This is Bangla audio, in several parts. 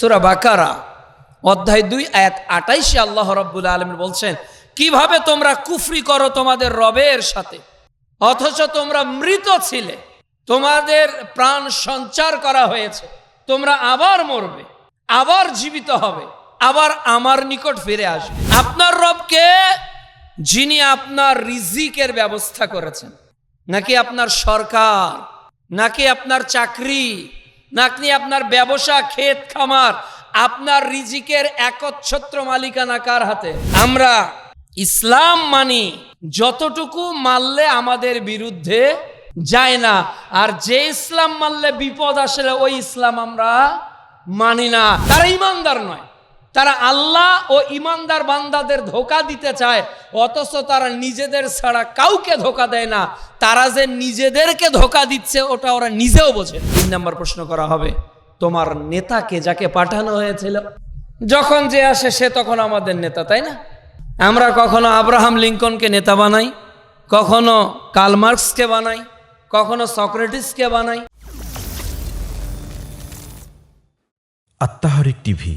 সুরা বাকারা, অধ্যায় দুই, আয়াত আটাইশে আল্লাহ রব্বুল আলম বলছেন, কীভাবে তোমরা কুফরি করো তোমাদের রবের সাথে? অথচ তোমরা মৃত ছিলে, তোমাদের প্রাণ সঞ্চার করা হয়েছে, তোমরা আবার মরবে, আবার জীবিত হবে, আবার আমার নিকট ফিরে আসবে। আপনার রবকে যিনি আপনার রিজিকের ব্যবস্থা করেছেন, নাকি আপনার সরকার, নাকি আপনার চাকরি নাকি আপনার ব্যবসা ক্ষেত খামার, আপনার রিজিকের একচ্ছত্র মালিকানা কার হাতে? আমরা ইসলাম মানি, যতটুকু মানলে আমাদের বিরুদ্ধে যায় না। আর যে ইসলাম মানলে বিপদ আসলে ওই ইসলাম আমরা মানি না। তারা ইমানদার নয়। তারা আল্লাহ ও ইমানদার বান্দাদের ধোকা দিতে চায়, অথচ তারা নিজেদের ছাড়া কাউকে ধোকা দেয় না। তারা যে নিজেদেরকে ধোকা দিচ্ছে, ওটা ওরা নিজেও বোঝে তিন নম্বর প্রশ্ন করা হবে, তোমার নেতাকে যাকে পাঠানো হয়েছিল? যখন যে আসে, সে তখন আমাদের নেতা, তাই না? আমরা কখনো আব্রাহাম লিঙ্কনকে নেতা বানাই, কখনো কালমার্কসকে বানাই, কখনো সক্রেটিসকে বানাই। আত্মাহারিক টিভি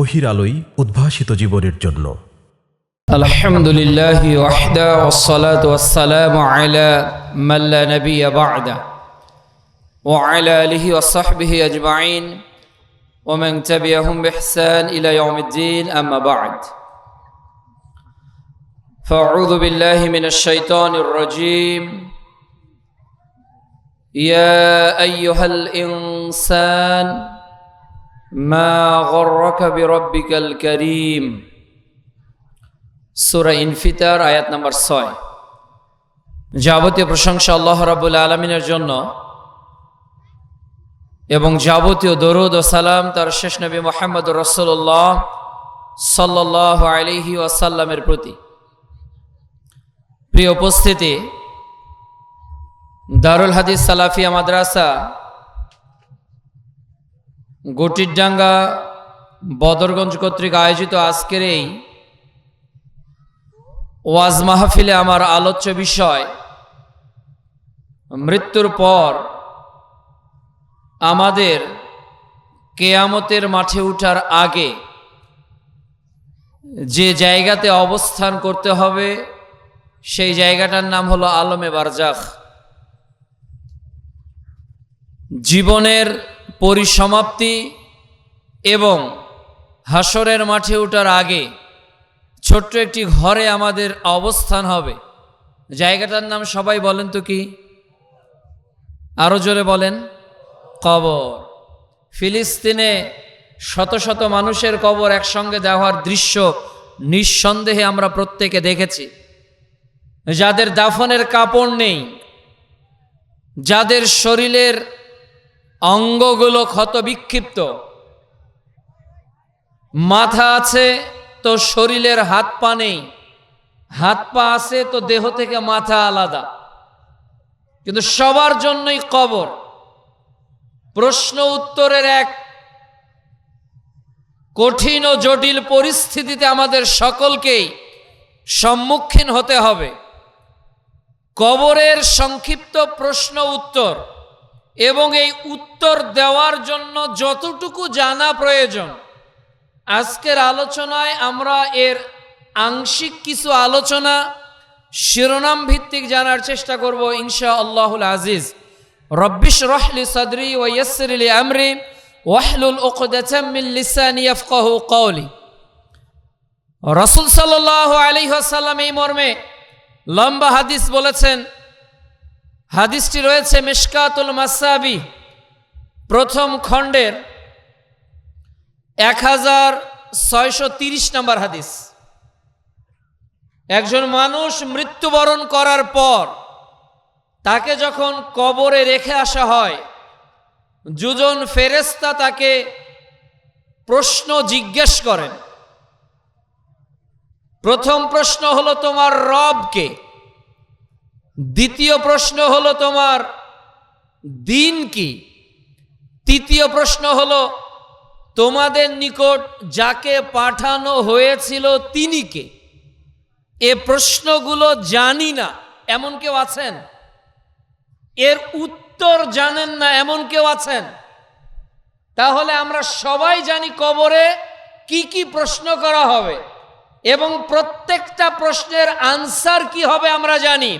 অহির আলোই উদ্ভাসিত জীবনের জন্য الحمد لله وحده والصلاة والسلام على من لا نبي بعده وعلى آله وصحبه أجمعين ومن تبعهم بإحسان إلى يوم الدين أما بعد فأعوذ بالله من الشيطان الرجيم يا أيها الإنسان ما غرك بربك الكريم সুরা ইনফিতার আয়াত নাম্বার ছয় যাবতীয় প্রশংসা আল্লাহ রাবুল আলমিনের জন্য এবং যাবতীয় দরুদ ও সালাম তার শেষ নবী মোহাম্মদ রসল্লাহ সাল্লাহ আলিহি ওয়াসাল্লামের প্রতি প্রিয় উপস্থিতি দারুল হাদিস সালাফিয়া মাদ্রাসা গটিরডাঙ্গা বদরগঞ্জ কর্তৃক আয়োজিত আজকের এই ওয়াজ মাহফিলে আমার আলোচ্য বিষয়, মৃত্যুর পর আমাদের কেয়ামতের মাঠে উঠার আগে যে জায়গাতে অবস্থান করতে হবে, সেই জায়গাটার নাম হলো আলমে বারজাখ জীবনের পরিসমাপ্তি এবং হাসরের মাঠে ওঠার আগে ছোট্ট একটি ঘরে আমাদের অবস্থান হবে। জায়গাটার নাম সবাই বলেন তো কি? আরও জোরে বলেন, কবর। ফিলিস্তিনে শত শত মানুষের কবর একসঙ্গে দেওয়ার দৃশ্য নিঃসন্দেহে আমরা প্রত্যেকে দেখেছি। যাদের দাফনের কাপড় নেই, যাদের শরীরের অঙ্গগুলো ক্ষত বিক্ষিপ্ত। মাথা আছে, তো শরীরের হাত পা নেই। হাত পা আছে, তো দেহ থেকে মাথা আলাদা। কিন্তু সবার জন্যই কবর। প্রশ্ন উত্তরের এক, কঠিন ও জটিল পরিস্থিতিতে আমাদের সকলকেই সম্মুখীন হতে হবে। কবরের সংক্ষিপ্ত প্রশ্ন উত্তর। এবং এই উত্তর দেওয়ার জন্য যতটুকু জানা প্রয়োজন, আজকের আলোচনায় আমরা এর আংশিক কিছু আলোচনা, শিরোনাম ভিত্তিক জানার চেষ্টা করব ইনশা আল্লাহুল আজিজ রব্বিশ রহলি সদরি ও ইয়াসরিলি আমরি ওয়াহলুল উকদাতাম মিন লিসানি ইয়াফকাহু কওলি। রাসূল সাল্লাল্লাহু আলাইহি ওয়াসাল্লাম এই মর্মে লম্বা হাদিস বলেছেন হাদিসটি রয়েছে মিশকাতুল মাসাবি, প্রথম খণ্ডের এক হাজার ছয়শো তিরিশ নম্বর হাদিস। একজন মানুষ মৃত্যুবরণ করার পর তাকে যখন কবরে রেখে আসা হয়, দুজন ফেরেস্তা তাকে প্রশ্ন জিজ্ঞেস করেন। প্রথম প্রশ্ন হলো, তোমার রবকে দ্বিতীয় প্রশ্ন হলো তোমার দিন কি? তৃতীয় প্রশ্ন হলো তোমাদের নিকট যাকে পাঠানো হয়েছিল তিনি কে? এ প্রশ্নগুলো জানি না, এমন কেউ আছেন? এর উত্তর জানেন না, এমন কেউ আছেন? তাহলে আমরা সবাই জানি কবরে কি কি প্রশ্ন করা হবে এবং প্রত্যেকটা প্রশ্নের আনসার কি হবে আমরা জানি।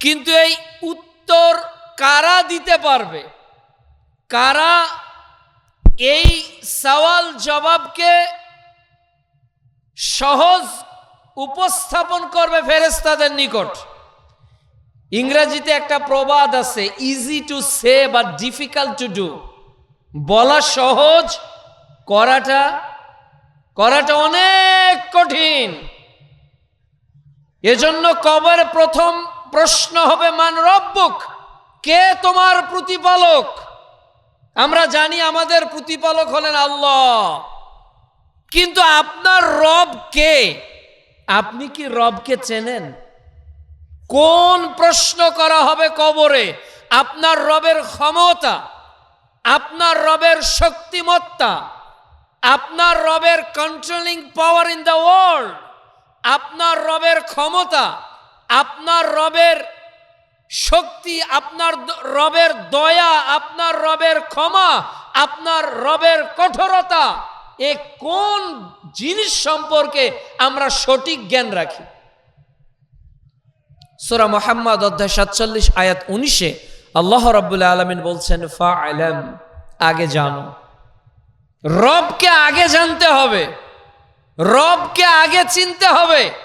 কিন্তু এই উত্তর কারা দিতে পারবে? কারা এই সওয়াল জবাবকে সহজ উপস্থাপন করবে ফেরেস্তাদের নিকট? ইংরেজিতে একটা প্রবাদ আছে ইজি টু সে বা ডিফিকাল্ট টু ডু বলা সহজ, করাটা করাটা অনেক কঠিন। এজন্য কবর প্রথম প্রশ্ন হবে, মান রব্বুক, কে তোমার প্রতিপালক? আমরা জানি আমাদের প্রতিপালক হলেন আল্লাহ। কিন্তু আপনার রব কে? আপনি কি রবকে চেনেন? কোন প্রশ্ন করা হবে কবরে? আপনার রবের ক্ষমতা, আপনার রবের শক্তিমত্তা, আপনার রবের controlling power in the world আপনার রবের ক্ষমতা আপনার রবের শক্তি, আপনার রবের দয়া, আপনার রবের ক্ষমা, আপনার রবের কঠোরতা, এ কোন জিনিস সম্পর্কে আমরা সঠিক জ্ঞান রাখি? সুরা মোহাম্মদ অধ্যায় সাতচল্লিশ, আয়াত উনিশে আল্লাহ রব্বুল্লা আলমিন বলছেন ফা আলম আগে জানো। রবকে আগে জানতে হবে। রবকে আগে চিনতে হবে।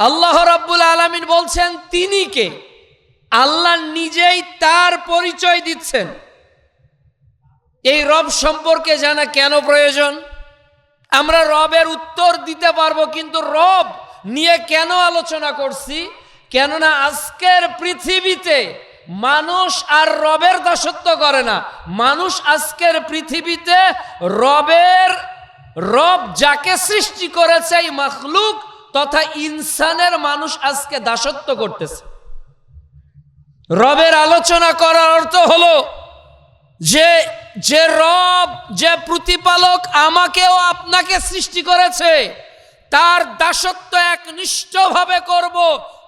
আল্লাহ রব্বুল আলমিন বলছেন, তিনি কে? আল্লাহ নিজেই তার পরিচয় দিচ্ছেন। এই রব সম্পর্কে জানা কেন প্রয়োজন? আমরা রবের উত্তর দিতে পারব, কিন্তু রব নিয়ে কেন আলোচনা করছি? কেননা আজকের পৃথিবীতে মানুষ আর রবের দাসত্ব করে না। মানুষ আজকের পৃথিবীতে রবের রব যাকে সৃষ্টি করেছে, এই মখলুক তথা ইনসানের মানুষ আজকে দাসত্ব করতেছে। রবের আলোচনা করার অর্থ হলো যে যে রব, যে প্রতিপালক আমাকেও আপনাকে সৃষ্টি করেছে, তার দাসত্ব একনিষ্ঠভাবে করব।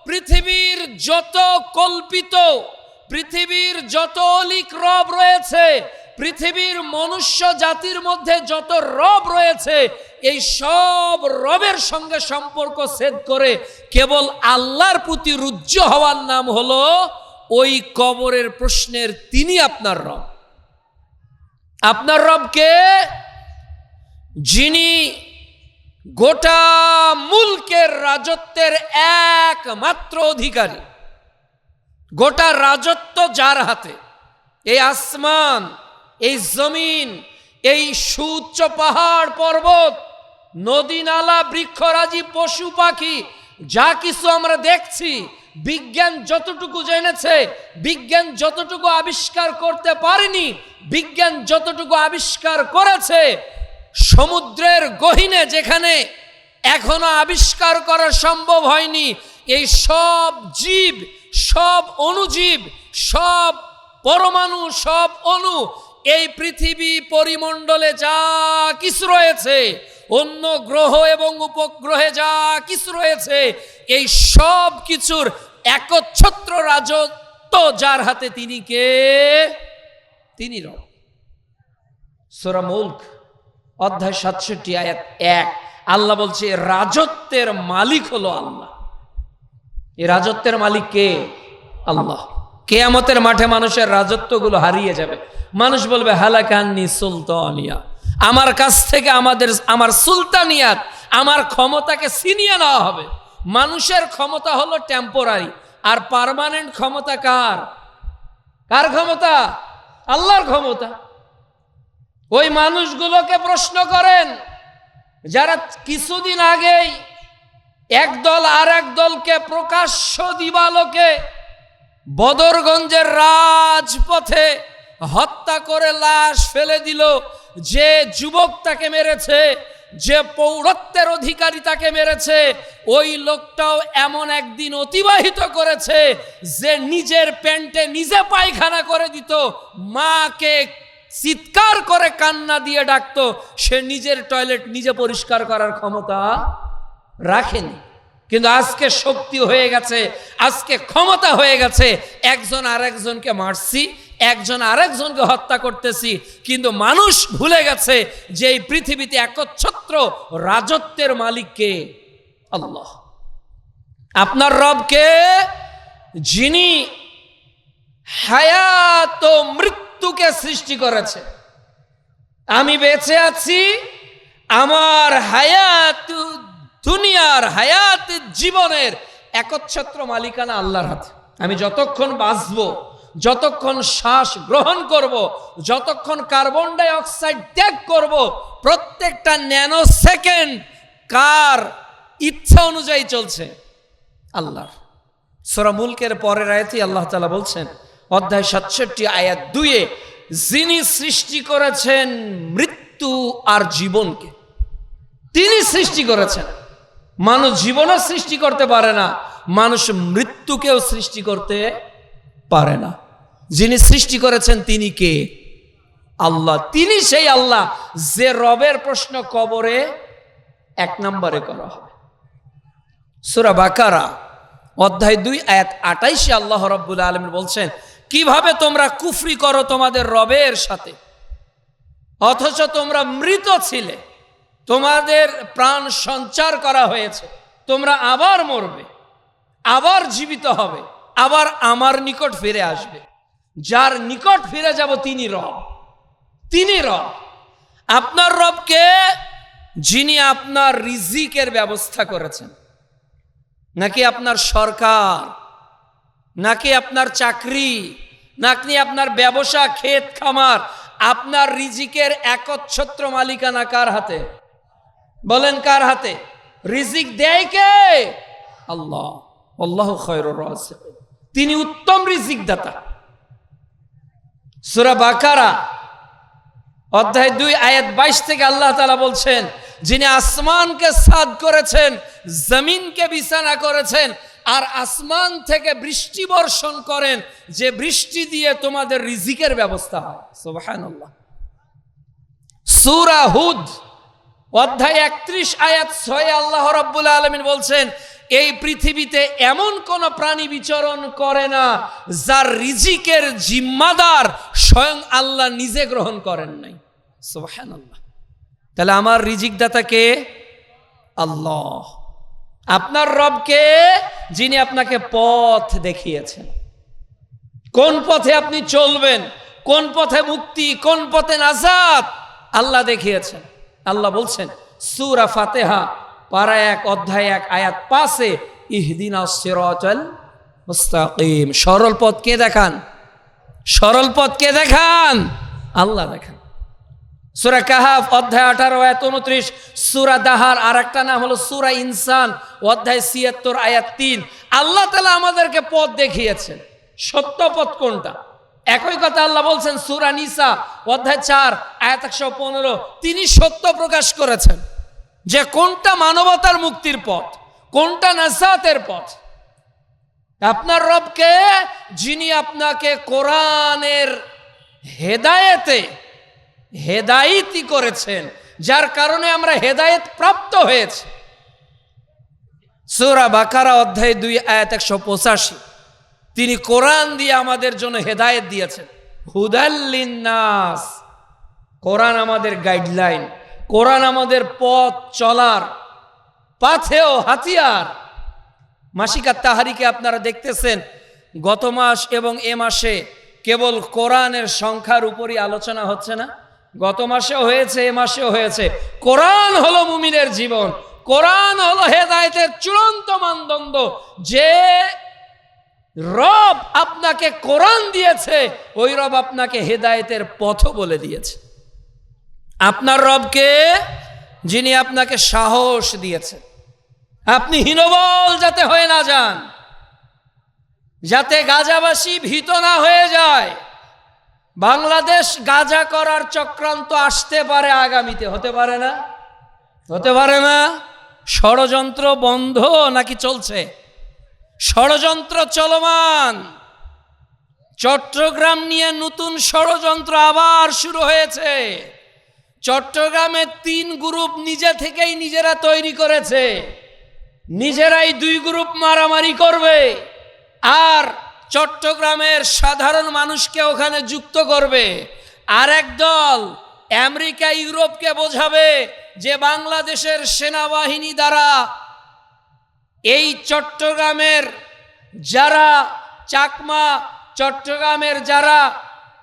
পৃথিবীর যত কল্পিত, পৃথিবীর যত অলিক রব রয়েছে পৃথিবীর মনুষ্য জাতির মধ্যে যত রব রয়েছে, এই সব রবের সঙ্গে সম্পর্ক ছেদ করে কেবল আল্লাহর প্রতি রুজ্জ হওয়ার নাম হলো, ওই কবরের প্রশ্নের তিনি আপনার রব। আপনার রবকে যিনি গোটা মুলকের রাজত্বের একমাত্র অধিকারী। গোটা রাজত্ব যার হাতে? এই আসমান এই জমিন, এই সুচ্চ পাহাড় পর্বত, নদী নালা বৃক্ষরাজি পশু, পাখি, যা কিছু আমরা দেখছি, বিজ্ঞান যতটুকু জেনেছে, বিজ্ঞান যতটুকু আবিষ্কার করতে পারেনি, বিজ্ঞান যতটুকু আবিষ্কার করেছে, সমুদ্রের গহীনে যেখানে এখনও আবিষ্কার করা সম্ভব হয়নি, এই সব জীব, সব অণুজীব সব পরমাণু, সব অণু এই পৃথিবী পরিমণ্ডলে যা কিছু রয়েছে, অন্য গ্রহ এবং উপগ্রহে যা কিছু রয়েছে, এই সব কিছুর একচ্ছত্র রাজত্ব যার হাতে তিনি কে? তিনি রব। সোরা মুল্ক, অধ্যায় সাতষট্টি, আয়াত এক। আল্লাহ বলছে রাজত্বের মালিক হলো আল্লাহ। এই রাজত্বের মালিক কে? আল্লাহ। কেয়ামতের মাঠে মানুষের রাজত্বগুলো হারিয়ে যাবে। মানুষ বলবে, হালাকান্নি সুলতানিয়া। আমার কাছ থেকে আমাদের, আমার সুলতানিয়াত, আমার ক্ষমতাকে ছিনিয়ে নেওয়া হবে। মানুষের ক্ষমতা হলো টেম্পোরারি আর পার্মানেন্ট ক্ষমতা কার? কার ক্ষমতা? আল্লাহর ক্ষমতা। ওই মানুষগুলোকে প্রশ্ন করেন, যারা কিছুদিন আগেই একদল আর এক দলকে প্রকাশ্য দিবালোকে বদরগঞ্জের রাজপথে হত্যা করে লাশ ফেলে দিল যে যুবক তাকে মেরেছে, যে পৌরত্বের অধিকারী তাকে মেরেছে, ওই লোকটাও এমন একদিন অতিবাহিত করেছে যে নিজের প্যান্টে নিজে পায়খানা করে দিত, মাকে চিৎকার করে কান্না দিয়ে ডাকতো, সে নিজের টয়লেট নিজে পরিষ্কার করার ক্ষমতা রাখেনি। কিন্তু আজকে শক্তি হয়ে গেছে, আজকে ক্ষমতা হয়ে গেছে। একজন আরেকজনকে মারছি, একজন আরেকজনকে হত্যা করতেছি, কিন্তু মানুষ ভুলে গেছে যে এই পৃথিবীতে একচ্ছত্র রাজত্বের মালিক কে? আল্লাহ। আপনার রবকে যিনি হায়াত মৃত্যুকে সৃষ্টি করেছে। আমি বেঁচে আছি, আমার হায়াত দুনিয়ার হায়াত জীবনের একচ্ছত্র মালিকানা আল্লাহর হাতে। আমি যতক্ষণ বাঁচব, যতক্ষণ শ্বাস গ্রহণ করব, যতক্ষণ কার্বন ডাই অক্সাইড ত্যাগ করব, প্রত্যেকটা ন্যানো সেকেন্ড কার ইচ্ছা অনুযায়ী চলছে আল্লাহর। সোরা মুলকের পরের আয়াতই আল্লাহ তালা বলছেন, অধ্যায় সাতষট্টি, আয়াত দুয়ে যিনি সৃষ্টি করেছেন মৃত্যু আর জীবনকে, তিনি সৃষ্টি করেছেন। মানুষ জীবনও সৃষ্টি করতে পারে না, মানুষ মৃত্যুকেও সৃষ্টি করতে পারে না। যিনি সৃষ্টি করেছেন তিনি কে? আল্লাহ। তিনি সেই আল্লাহ। যে রবের প্রশ্ন কবরে এক নম্বরে করা হবে। সুরা বাকারা, অধ্যায় দুই, আয়াত আটাইশে আল্লাহ রব্বুল আলমীর বলছেন, কীভাবে তোমরা কুফরি করো তোমাদের রবের সাথে? অথচ তোমরা মৃত ছিলে। তোমাদের প্রাণ সঞ্চার করা হয়েছে। তোমরা আবার মরবে, আবার জীবিত হবে, আবার আমার নিকট ফিরে আসবে। যার নিকট ফিরে যাব তিনি রব তিনি রব। আপনার রবকে যিনি আপনার রিজিকের ব্যবস্থা করেছেন, নাকি আপনার সরকার, নাকি আপনার চাকরি, নাকি আপনার ব্যবসা, ক্ষেত খামার, আপনার রিজিকের একচ্ছত্র মালিকানা কার হাতে? বলেন কার হাতে? রিজিক দেয় কে? আল্লাহ। আল্লাহ খয়রুর রাজিকিন। তিনি উত্তম রিজিক দাতা সুরা বাকারা, অধ্যায় দুই, আয়াত বাইশ থেকে আল্লাহ তালা বলছেন, যিনি আসমানকে সাদ করেছেন, জমিনকে বিছানা করেছেন, আর আসমান থেকে বৃষ্টি বর্ষণ করেন, যে বৃষ্টি দিয়ে তোমাদের রিজিকের ব্যবস্থা হয়। সূরা হুদ অধ্যায় একত্রিশ আয়াত ছয় আল্লাহ রব্বুল আলমিন বলছেন, এই পৃথিবীতে এমন কোন প্রাণী বিচরণ করে না, যার রিজিকের জিম্মাদার স্বয়ং আল্লাহ নিজে গ্রহণ করেন নাই। তাহলে আমার রিজিক দাতা কে? আল্লাহ। আপনার রবকে যিনি আপনাকে পথ দেখিয়েছেন। কোন পথে আপনি চলবেন? কোন পথে মুক্তি? কোন পথে নাজাত? আল্লাহ দেখিয়েছেন। আল্লাহ বলছেন, সুরা ফাতেহা পারা এক, অধ্যায় এক, আয়াত পাশে ইহদিনা সিরাতাল মুস্তাকিম। সরল পথ কে দেখান? সরল পথ কে দেখান? আল্লাহ দেখান। সুরা কাহাফ, অধ্যায় আঠারো, আয়াত উনত্রিশ, সুরা দাহার আর একটা নাম হলো সুরা ইনসান, অধ্যায় ছিয়াত্তর, আয়াত তিন। আল্লাহ তালা আমাদেরকে পথ দেখিয়েছেন। সত্য পথ কোনটা? একই কথা আল্লাহ বলছেন, সুরা নিসা, অধ্যায় চার, আয়াত একশো পনেরো। তিনি সত্য প্রকাশ করেছেন যে কোনটা মানবতার মুক্তির পথ, কোনটা নাসাতের পথ। আপনার রবকে যিনি আপনাকে কোরআনের হেদায়েতে হেদায়েতই করেছেন, যার কারণে আমরা হেদায়েত প্রাপ্ত হয়েছে। সূরা বাকারা অধ্যায় দুই, আয়াত একশো পঁচাশি। তিনি কোরআন দিয়ে আমাদের জন্য হেদায়েত দিয়েছেন। হুদাল্লিন্নাস কোরআন আমাদের গাইডলাইন। কোরআন আমাদের পথ চলার। পাথেও হাতিয়ার। মাসিকা তাহারিকে আপনারা দেখতেছেন, গত মাস এবং এ মাসে কেবল কোরআনের সংখ্যার উপরই আলোচনা হচ্ছে না। গত মাসেও হয়েছে, এ মাসেও হয়েছে। কোরআন হলো মুমিনের জীবন। কোরআন হলো হেদায়েতের চূড়ান্ত মানদণ্ড। যে রব আপনাকে কোরআন দিয়েছে, ওই রব আপনাকে হেদায়েতের পথ বলে দিয়েছে। আপনার রবকে যিনি আপনাকে সাহস দিয়েছেন আপনি হীনবল যাতে হয়ে না যান, যাতে গাজাবাসী ভীত না হয়ে যায়। বাংলাদেশ গাজা করার চক্রান্ত আসতে পারে আগামীতে, হতে পারে না? হতে পারে না? ষড়যন্ত্র বন্ধ নাকি চলছে? ষড়যন্ত্র চলমান। চট্টগ্রাম নিয়ে নতুন ষড়যন্ত্র আবার শুরু হয়েছে। চট্টগ্রামে তিন গ্রুপ নিজে থেকেই নিজেরা তৈরি করেছে। নিজেরাই দুই গ্রুপ মারামারি করবে। আর চট্টগ্রামের সাধারণ মানুষকে ওখানে যুক্ত করবে। আর এক দল আমেরিকা, ইউরোপকে বোঝাবে যে বাংলাদেশের সেনাবাহিনী দ্বারা এই চট্টগ্রামের যারা চাকমা, চট্টগ্রামের যারা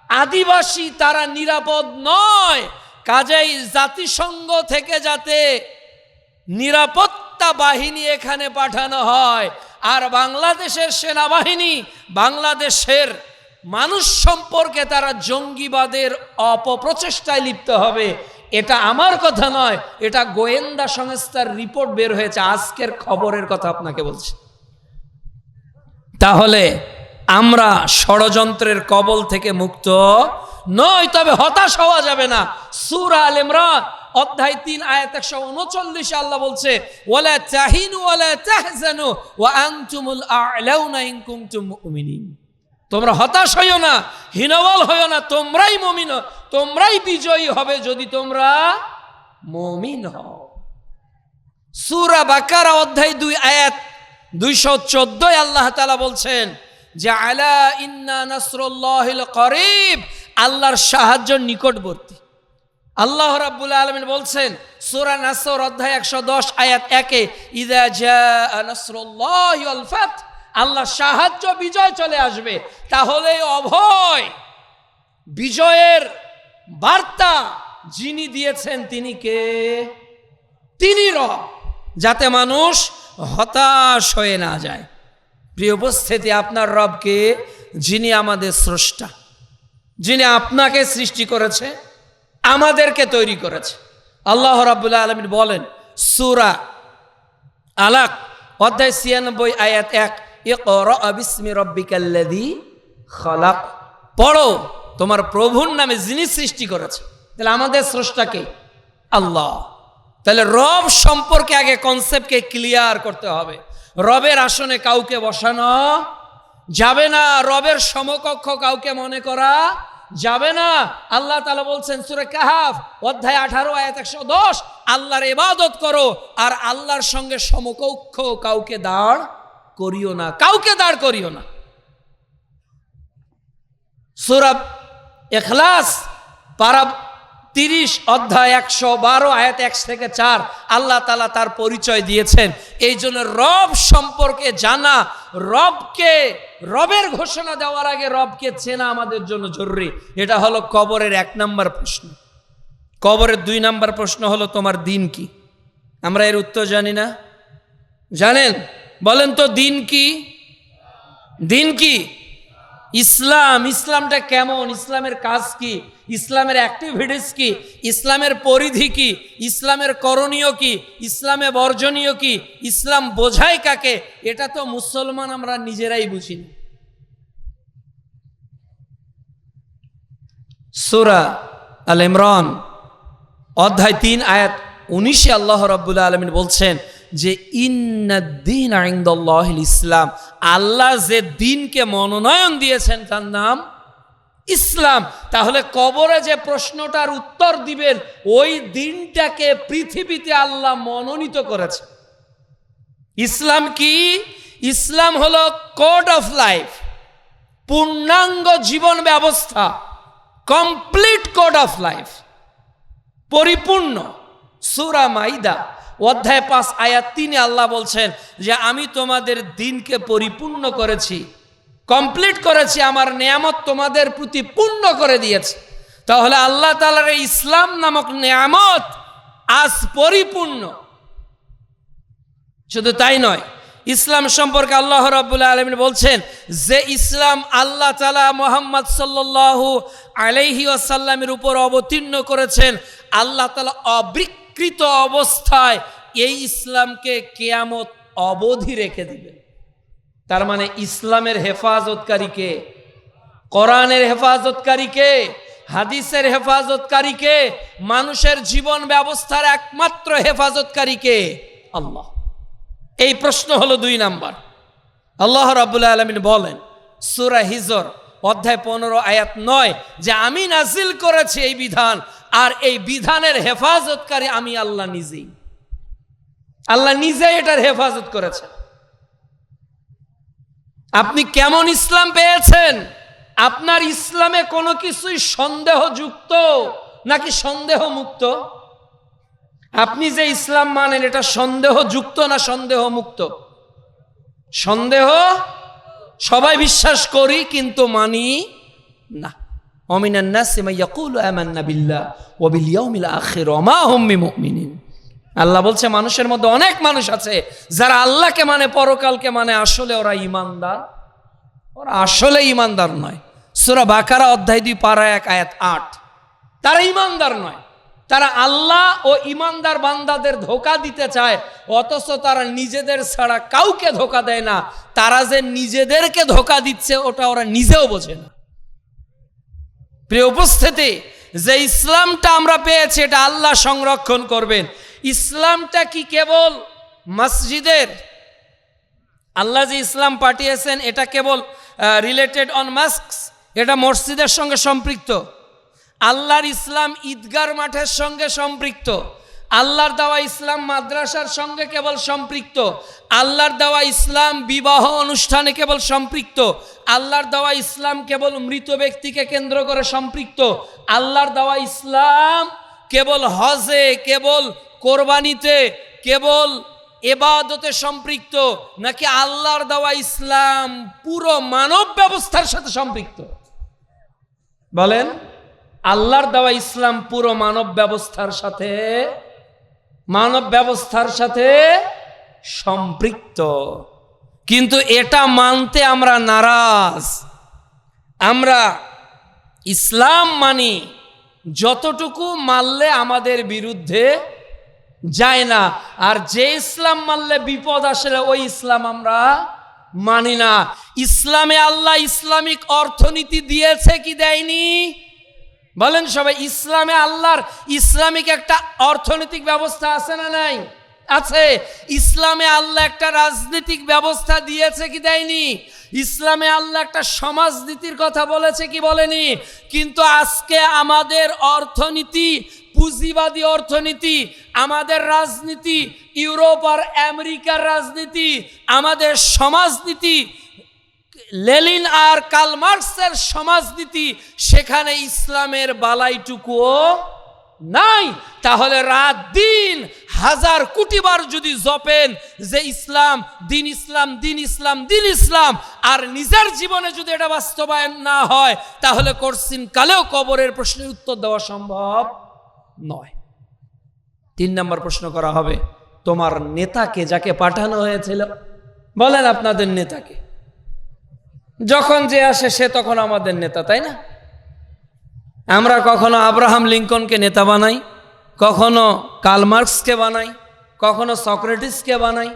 আদিবাসী, তারা নিরাপদ নয়। কাজেই জাতিসংঘ থেকে যাতে নিরাপত্তা বাহিনী এখানে পাঠানো হয়, আর বাংলাদেশের সেনাবাহিনী, বাংলাদেশের মানুষ সম্পর্কে তারা জঙ্গিবাদের অপপ্রচেষ্টায় লিপ্ত হবে। এটা আমার কথা নয়, এটা গোয়েন্দা সংস্থার রিপোর্ট বের হয়েছে, আজকের খবরের কথা আপনাকে বলছি। তাহলে আমরা ষড়যন্ত্রের কবল থেকে মুক্ত নয় তবে হতাশ হওয়া যাবে না। সুরা আল ইমরান, অধ্যায় তিন, আয়াত একশো উনচল্লিশ আল্লাহ বলছে তাহজানু ওয়া আনতুমুল আ'লাউনা তোমরা হতাশ হইও না, হীনবল হইও না, তোমরাই মমিন, তোমরাই বিজয়ী হবে যদি তোমরা মমিন হও। সুরা বাকারা অধ্যায় দুই আয়াত দুইশো চোদ্দই আল্লাহ তালা বলছেন যে, আলা ইন্না নাসরুল্লাহিল করিব আল্লাহর সাহায্য নিকটবর্তী। আল্লাহ রাব্বুল আলমিন বলছেন, সুরা নাসর অধ্যায় একশো দশ আয়াত একে, ইদা জা নাসরুল্লাহি ফাত আল্লাহ সাহায্য, বিজয় চলে আসবে। তাহলে অভয়, বিজয়ের বার্তা যিনি দিয়েছেন, তিনি কে? তিনি রব, যাতে মানুষ হতাশ হয়ে না যায়। প্রিয় উপস্থিতি, আপনার রবকে যিনি আমাদের স্রষ্টা, যিনি আপনাকে সৃষ্টি করেছে, আমাদেরকে তৈরি করেছে। আল্লাহ রাবুল্লাহ আলমিন বলেন, সুরা আলাক, অধ্যায় ছিয়ানব্বই, আয়াত এক। পড়ো, তোমার প্রভুর নামে যিনি সৃষ্টি করেছে। তাহলে আমাদের স্রষ্টাকে আল্লাহ। তাহলে রব সম্পর্কে আগে কনসেপ্টকে ক্লিয়ার করতে হবে। রবের আসনে কাউকে বসানো যাবে না, রবের সমকক্ষ কাউকে মনে করা যাবে না। আল্লাহ তালা বলছেন সুরে কাহাফ, অধ্যায় আঠারো, আয়াত একশো দশ, আল্লাহর ইবাদত করো আর আল্লাহর সঙ্গে সমকক্ষ কাউকে দাঁড় করিও না, কাউকে দাঁড় করিও না। সুরাব এখলাস পারা তিরিশ অধ্যায় একশো বারো, আয়াত এক থেকে চার, আল্লাহ তালা তার পরিচয় দিয়েছেন। এই জন্য রব সম্পর্কে জানা, রবকে, রবের ঘোষণা দেওয়ার আগে রবকে চেনা আমাদের জন্য জরুরি। এটা হলো কবরের এক নাম্বার প্রশ্ন। কবরের দুই নাম্বার প্রশ্ন হলো, তোমার দিন কি? আমরা এর উত্তর জানি না। জানেন? বলেন তো, দিন কি? দিন কি? ইসলাম, ইসলামটা কেমন? ইসলামের কাজ কি? ইসলামের অ্যাক্টিভিটিস কি? ইসলামের পরিধি কি? ইসলামের করণীয় কি? ইসলামে বর্জনীয় কি? ইসলাম বোঝায় কাকে? এটা তো মুসলমান আমরা নিজেরাই বুঝি না। সুরা আল ইমরান অধ্যায় তিন, আয়াত উনিশে আল্লাহ রব্বুল্লা আলমিন বলছেন যে আইন্দাল্লাহ ইসলাম, আল্লাহ যে দিনকে মনোনয়ন দিয়েছেন তার নাম ইসলাম। তাহলে কবরে যে প্রশ্নটার উত্তর দিবেন, ওই দিনটাকে পৃথিবীতে আল্লাহ মনোনীত করেছে। ইসলাম কি? ইসলাম হলো কোড অফ লাইফ, পূর্ণাঙ্গ জীবন ব্যবস্থা, কমপ্লিট কোড অফ লাইফ, পরিপূর্ণ। সুরা মাইদা। অধ্যায় পাঁচ, আয়াত তিনি আল্লাহ বলছেন যে, আমি তোমাদের দিনকে পরিপূর্ণ করেছি, কমপ্লিট করেছি, আমার নিয়ামত তোমাদের প্রতি পূর্ণ করে দিয়েছে। তাহলে আল্লাহ তালার ইসলাম নামক নিয়ামত আজ পরিপূর্ণ। শুধু তাই নয়, ইসলাম সম্পর্কে আল্লাহ রাবুল্লাহ আলমিন বলছেন যে, ইসলাম আল্লাহ তালা মোহাম্মদ সাল্লাল্লাহু আলাইহি আসাল্লামের উপর অবতীর্ণ করেছেন, আল্লাহ তালা অবিকৃত অবস্থায় এই ইসলামকে কেয়ামত অবধি রেখে দিবেন তার মানে ইসলামের হেফাজতকারীকে কোরআনের হেফাজতকারীকে হাদিসের হেফাজতকারীকে মানুষের জীবন ব্যবস্থার একমাত্র হেফাজতকারীকে আল্লাহ। এই প্রশ্ন হলো দুই নাম্বার। আল্লাহ রাবুল্লাহ আলমিন বলেন, সুরা হিজর অধ্যায় পনেরো আয়াত নয় যে, আমি নাজিল করেছি এই বিধান আর এই বিধানের হেফাজতকারী আমি আল্লাহ নিজেই। আল্লাহ নিজে এটার হেফাজত করেছেন। আপনি কেমন ইসলাম পেয়েছেন? আপনার ইসলামে কোনো কিছুই সন্দেহযুক্ত নাকি সন্দেহ মুক্ত আপনি যে ইসলাম মানেন, এটা সন্দেহযুক্ত না সন্দেহ মুক্ত সন্দেহ সবাই বিশ্বাস করি, কিন্তু মানি না। আমান্না বিল্লাহ ওয়া বিল ইয়াউমিল আখির ওয়া মা হুম বিমুমিনিন। আল্লাহ বলছে, মানুষের মধ্যে অনেক মানুষ আছে যারা আল্লাহকে মানে পরকালকে মানে আসলে ওরা ইমানদার ওরা আসলে ইমানদার নয়। সূরা বাকারা অধ্যায় দুই, পারা এক, আয়াত আট। তারা ইমানদার নয়। তারা আল্লাহ ও ইমানদার বান্দাদের ধোকা দিতে চায়, অথচ তারা নিজেদের ছাড়া কাউকে ধোকা দেয় না। তারা যে নিজেদেরকে ধোকা দিচ্ছে, ওটা ওরা নিজেও বোঝে না। প্রিয় উপস্থিতি, যে ইসলামটা আমরা পেয়েছি, এটা আল্লাহ সংরক্ষণ করবেন। ইসলামটা কি কেবল মসজিদের? আল্লাহ যে ইসলাম পাঠিয়েছেন, এটা কেবল রিলেটেড অন মাস্ক এটা মসজিদের সঙ্গে সম্পৃক্ত। আল্লাহর ইসলাম ঈদগার মাঠের সঙ্গে সম্পৃক্ত। আল্লাহর দেওয়া ইসলাম মাদ্রাসার সঙ্গে কেবল সম্পৃক্ত, আল্লাহর দেওয়া ইসলাম বিবাহ অনুষ্ঠানে কেবল সম্পৃক্ত, আল্লাহর দেওয়া ইসলাম কেবল মৃত ব্যক্তিকে কেন্দ্র করে সম্পৃক্ত, আল্লাহর দেওয়া ইসলাম কেবল হজে, কেবল কোরবানিতে, কেবল এবাদতে সম্পৃক্ত, নাকি আল্লাহর দেওয়া ইসলাম পুরো মানব ব্যবস্থার সাথে সম্পৃক্ত? বলেন, আল্লাহর দেওয়া ইসলাম পুরো মানব ব্যবস্থার সাথে মানব ব্যবস্থার সাথে সম্পৃক্ত। কিন্তু এটা মানতে আমরা নারাজ। আমরা ইসলাম মানি যতটুকু মানলে আমাদের বিরুদ্ধে যায় না। আর যে ইসলাম মানলে বিপদ আসলে ওই ইসলাম আমরা মানি না। ইসলামে আল্লাহ ইসলামিক অর্থনীতি দিয়েছে কি দেয়নি? বলেন সবাই, ইসলামে আল্লাহর ইসলামিক একটা অর্থনৈতিক ব্যবস্থা আছে না নাই? আছে। ইসলামে আল্লাহ একটা রাজনৈতিক ব্যবস্থা দিয়েছে কি দেয়নি? ইসলামে আল্লাহ একটা সমাজনীতির কথা বলেছে কি বলেনি? কিন্তু আজকে আমাদের অর্থনীতি, পুঁজিবাদী অর্থনীতি, আমাদের রাজনীতি, ইউরোপ আর আমেরিকার রাজনীতি, আমাদের সমাজনীতি লেলিন আর কালমার্কসের সমাজনীতি সেখানে ইসলামের বালাইটুকুও নাই। তাহলে রাত দিন হাজার কোটিবার যদি জপেন যে ইসলাম, দিন ইসলাম দিন ইসলাম দিন ইসলাম, আর নিজের জীবনে যদি এটা বাস্তবায়ন না হয়, তাহলে করছিন কালেও কবরের প্রশ্নের উত্তর দেওয়া সম্ভব নয়। তিন নম্বর প্রশ্ন করা হবে, তোমার নেতাকে যাকে পাঠানো হয়েছিল, বলেন আপনাদের নেতাকে। যখন যে আসে, সে তখন আমাদের নেতা, তাই না? আমরা কখনো আব্রাহাম লিঙ্কনকে নেতা বানাই, কখনো কালমার্কসকে বানাই, কখনো সক্রেটিসকে বানাই।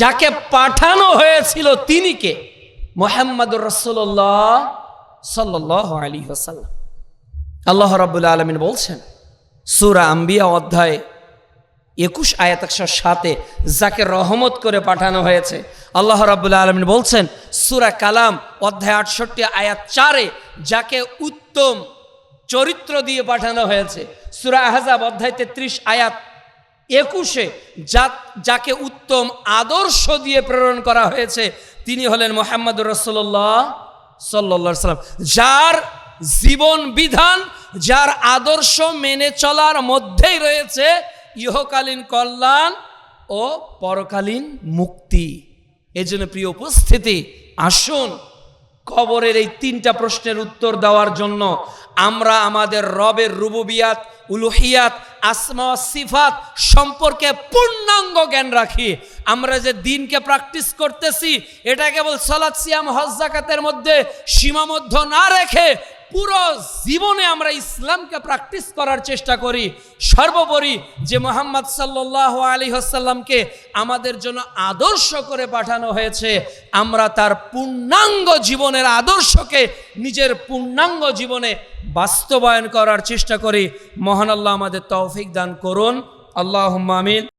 যাকে পাঠানো হয়েছিল তিনি কে? মোহাম্মদুর রসুল্লাহ সাল্লাহ আলী হাসাল্লাম আল্লাহ রাবুল আলমিন বলছেন, সুরা আম্বিয়া অধ্যায় একুশ আয়াত একশো সাতে যাকে রহমত করে পাঠানো হয়েছে। আল্লাহ রাবুল্লাহ আলমিন বলছেন, সুরা কালাম অধ্যায় আটষট্টি আয়াত চারে যাকে উত্তম চরিত্র দিয়ে পাঠানো হয়েছে। সুরা আহজাব অধ্যায় তেত্রিশ আয়াত একুশে যা, যাকে উত্তম আদর্শ দিয়ে প্রেরণ করা হয়েছে, তিনি হলেন মোহাম্মদুর রসল্লাহ সাল্লা সাল্লাম যার জীবন বিধান, যার আদর্শ মেনে চলার মধ্যেই রয়েছে ইহকালীন কল্যাণ ও পরকালীন মুক্তি। এই জন্য প্রিয় উপস্থিতি, আসুন কবরের এই তিনটা প্রশ্নের উত্তর দেওয়ার জন্য আমরা আমাদের রবের রুবুবিয়াত, উলুহিয়াত, আসমা সিফাত সম্পর্কে পূর্ণাঙ্গ জ্ঞান রাখি। আমরা যে দিনকে প্র্যাকটিস করতেছি, এটা কেবল সলাৎ সিয়াম মধ্যে সীমাবদ্ধ না রেখে পুরো জীবনে আমরা ইসলামকে প্র্যাকটিস করার চেষ্টা করি। সর্বোপরি যে মোহাম্মদ সাল্লাহ আলী হাসাল্লামকে আমাদের জন্য আদর্শ করে পাঠানো হয়েছে, আমরা তার পূর্ণাঙ্গ জীবনের আদর্শকে নিজের পূর্ণাঙ্গ জীবনে বাস্তবায়ন করার চেষ্টা করি। মহান আল্লাহ আমাদের তৌফিক দান করুন। আল্লাহ আমিন।